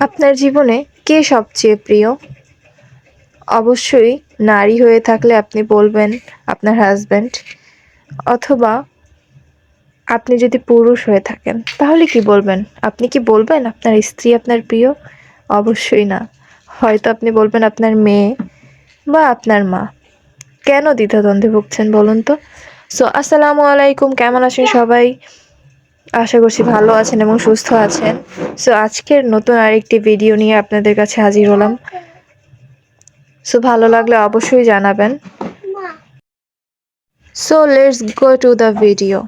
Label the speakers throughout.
Speaker 1: আপনার জীবনে কে সবচেয়ে প্রিয়? অবশ্যই নারী হয়ে থাকলে আপনি বলবেন আপনার হাজব্যান্ড অথবা আপনি যদি পুরুষ হয়ে থাকেন তাহলে কি বলবেন? আপনি কি বলবেন আপনার স্ত্রী আপনার প্রিয়? অবশ্যই না। হয়তো আপনি বলবেন আপনার মেয়ে বা আপনার মা। কেন দ্বিধাদ্বন্দ্বে ভুগছেন বলুন তো? সো আসসালামু আলাইকুম কেমন আছেন সবাই? আশা করছি ভালো আছেন এবং সুস্থ আছেন। সো আজকের নতুন আরেকটি ভিডিও নিয়ে আপনাদের কাছে হাজির হলাম। সো ভালো লাগলে অবশ্যই জানাবেন। So let's go to the video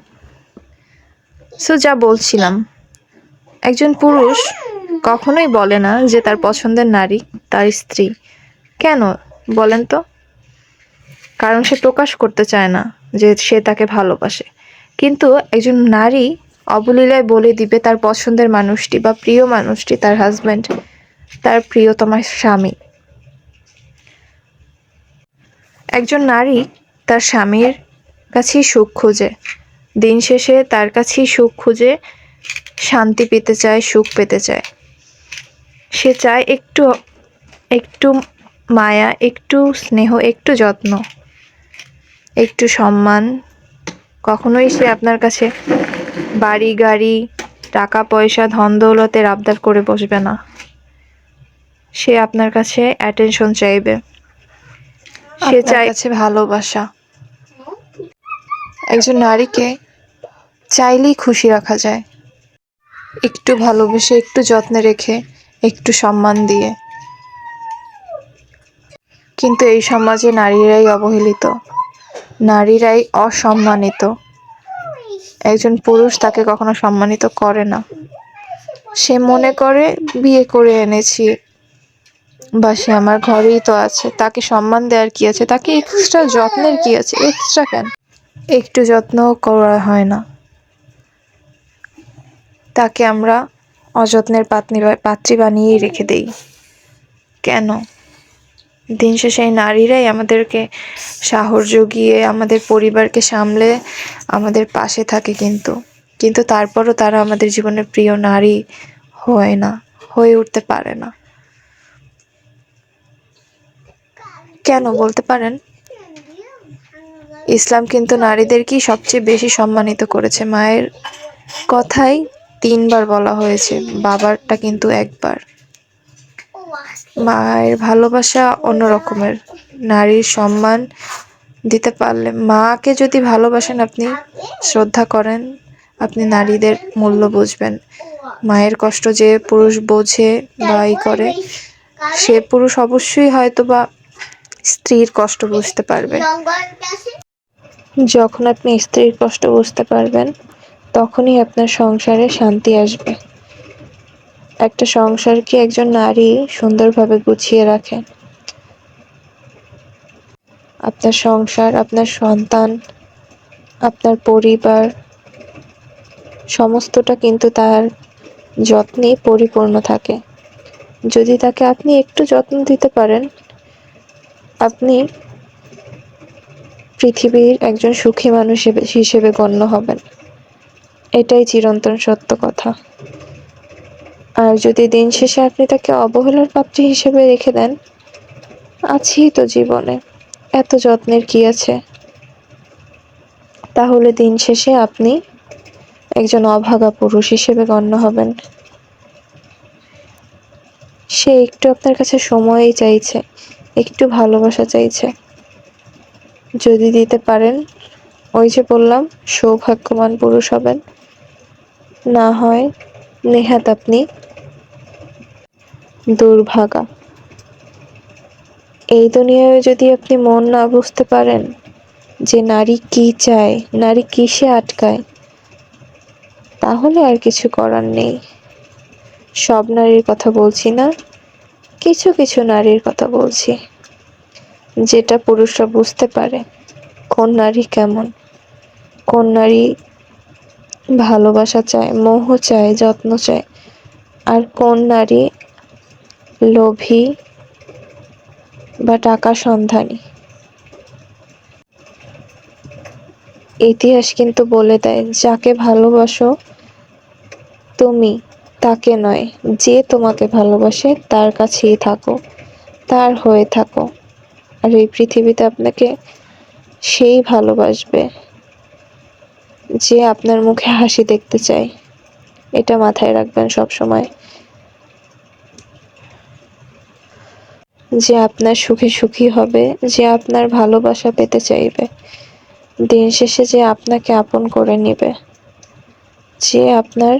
Speaker 1: so যা বলছিলাম, একজন পুরুষ কখনোই বলে না যে তার পছন্দের নারী, তার স্ত্রী। কেন বলেন তো? কারণ সে প্রকাশ করতে চায় না যে সে তাকে ভালোবাসে। কিন্তু একজন নারী অবলীলায় বলে দিবে তার পছন্দের মানুষটি বা প্রিয় মানুষটি, তার হাজব্যান্ড তার প্রিয়তমা স্বামী। একজন নারী তার স্বামীর কাছেই সুখ খুঁজে। দিন শেষে তার কাছেই সুখ খুঁজে, শান্তি পেতে চায়, সুখ পেতে চায়। সে চায় একটু একটু মায়া, একটু স্নেহ, একটু যত্ন, একটু সম্মান। কখনোই সে আপনার কাছে বাড়ি গাড়ি টাকা পয়সা ধন দৌলতের আবদার করে বসবে না। সে আপনার কাছে অ্যাটেনশন চাইবে। সে চায় কাছে ভালোবাসা। একজন নারীকে চাইলেই খুশি রাখা যায়। একটু ভালোবেসে একটু যত্নে রেখে একটু সম্মান দিয়ে। কিন্তু এই সমাজে নারীরাই অবহেলিত। নারীরাই অসম্মানিত। একজন পুরুষ তাকে কখনো সম্মানিত করে না। সে মনে করে, বিয়ে করে এনেছি। বা সে আমার ঘরেই তো আছে। তাকে সম্মান দেওয়ার কি আছে? তাকে এক্সট্রা যত্নের কি আছে? এক্সট্রা কেন? একটু যত্ন করা হয় না। তাকে আমরা অযত্নের পাত্নী বা- পাত্রী বানিয়েই রেখে দেই। কেন? দিন শেষে নারীরাই আমাদেরকে সাহস জুগিয়ে, আমাদের পরিবারকে সামলে আমাদের পাশে থাকে কিন্তু। কিন্তু তারপরও তারা আমাদের জীবনের প্রিয় নারী হয় না, হয়ে উঠতে পারে না। কেন বলতে পারেন? ইসলাম কিন্তু নারীদেরকেই সবচেয়ে বেশি সম্মানিত করেছে। মায়ের কথাই তিনবার বলা হয়েছে, বাবারটা কিন্তু একবার। মায়ের ভালোবাসা অন্য রকমের নারীর সম্মান দিতে পারলে মাকে যদি ভালোবাসেন আপনি, শ্রদ্ধা করেন, আপনি নারীদের মূল্য বুঝবেন। মায়ের কষ্ট যে পুরুষ বোঝে বা করে, সে পুরুষ অবশ্যই হয়তো বা স্ত্রীর কষ্ট বুঝতে পারবে। যখন আপনি স্ত্রীর কষ্ট বুঝতে পারবেন, তখনই আপনার সংসারে শান্তি আসবে। একটা সংসারকে একজন নারী সুন্দরভাবে গুছিয়ে রাখে। আপনার সংসার, আপনার সন্তান, আপনার পরিবার, সমস্তটা কিন্তু তার যত্নে পরিপূর্ণ থাকে। যদি তাকে আপনি একটু যত্ন দিতে পারেন, আপনি পৃথিবীর একজন সুখী মানুষ হিসেবে- গণ্য হবেন। এটাই চিরন্তন সত্য কথা। আর যদি দিন শেষে আপনি তাকে অবহেলার পাত্রী হিসেবে রেখে দেন আছি তো জীবনে। এত যত্নের কি আছে? তাহলে দিন শেষে আপনি একজন অভাগা পুরুষ হিসেবে গণ্য হবেন। সে একটু আপনার কাছে সময়ই চাইছে, একটু ভালোবাসা চাইছে। যদি দিতে পারেন, ওই যে বললাম, সৌভাগ্যবান পুরুষ হবেন। না হয় নেহাত আপনি দুর্ভাগা। এই দুনিয়ায় যদি আপনি মন না বুঝতে পারেন যে নারী কি চায়, নারী কিসে আটকায়, তাহলে আর কিছু করার নেই। সব নারীর কথা বলছি না, কিছু কিছু নারীর কথা বলছি। যেটা পুরুষরা বুঝতে পারে, কোন নারী কেমন, কোন নারী ভালোবাসা চায়, মোহ চায়, যত্ন চায়, আর কোন নারী লোভী বা টাকা সন্ধানী। ইতিহাস কিন্তু বলে দেয়, যাকে ভালোবাসো তুমি, তাকে নয়। যে তোমাকে ভালোবাসে, তার কাছেই থাকো, তার হয়ে থাকো। আর এই পৃথিবীতে আপনাকে সেই ভালোবাসবে যে আপনার মুখে হাসি দেখতে চায়। এটা মাথায় রাখবেন সব সময় যে আপনার সুখে সুখী হবে যে আপনার ভালোবাসা পেতে চাইবে। দিন শেষে যে আপনাকে আপন করে নেবে। যে আপনার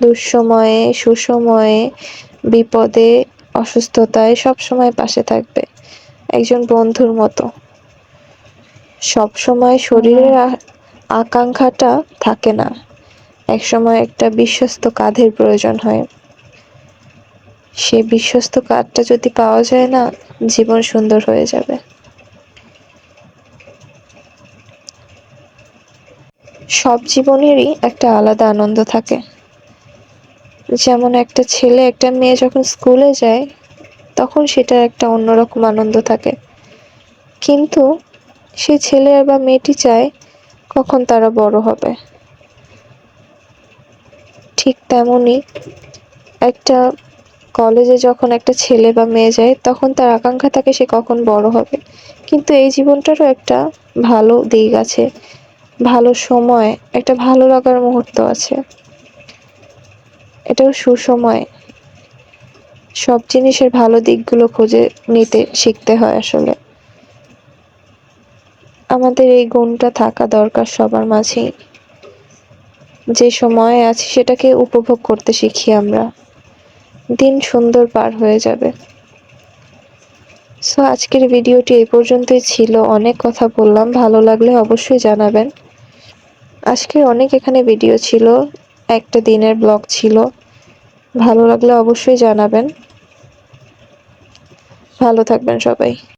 Speaker 1: দুঃসময়ে সুসময়ে বিপদে অসুস্থতায় সব সময় পাশে থাকবে। একজন বন্ধুর মতো। সব সময় শরীরের আকাঙ্ক্ষাটা থাকে না। এক সময় একটা বিশ্বস্ত কাঁধের প্রয়োজন হয়। সেই বিশ্বস্ত কাঁধটা যদি পাওয়া যায় না, জীবন সুন্দর হয়ে যাবে। সব জীবনেরই একটা আলাদা আনন্দ থাকে। যেমন একটা ছেলে একটা মেয়ে যখন স্কুলে যায়, তখন সেটার একটা অন্যরকম আনন্দ থাকে। কিন্তু সে ছেলে বা মেয়েটি চায় কখন তারা বড় হবে। ঠিক তেমনই একটা কলেজে যখন একটা ছেলে বা মেয়ে যায়, তখন তার আকাঙ্ক্ষা থাকে সে কখন বড় হবে। কিন্তু এই জীবনটারও একটা ভালো দিক আছে। ভালো সময়, একটা ভালো লাগার মুহূর্ত আছে। এটাও সুসময়। সব জিনিসের ভালো দিকগুলো খুঁজে নিতে শিখতে হয় আসলে। আমাদের এই গুণটা থাকা দরকার সবার মাঝেই। যে সময় আছে সেটাকে উপভোগ করতে শিখি আমরা। দিন সুন্দর পার হয়ে যাবে। সো আজকের ভিডিওটি এই পর্যন্তই ছিল। অনেক কথা বললাম। ভালো লাগলে অবশ্যই জানাবেন। আজকের অনেক এখানে ভিডিও ছিল। একটা দিনের ব্লগ ছিল। ভালো লাগলে অবশ্যই জানাবেন। ভালো থাকবেন সবাই।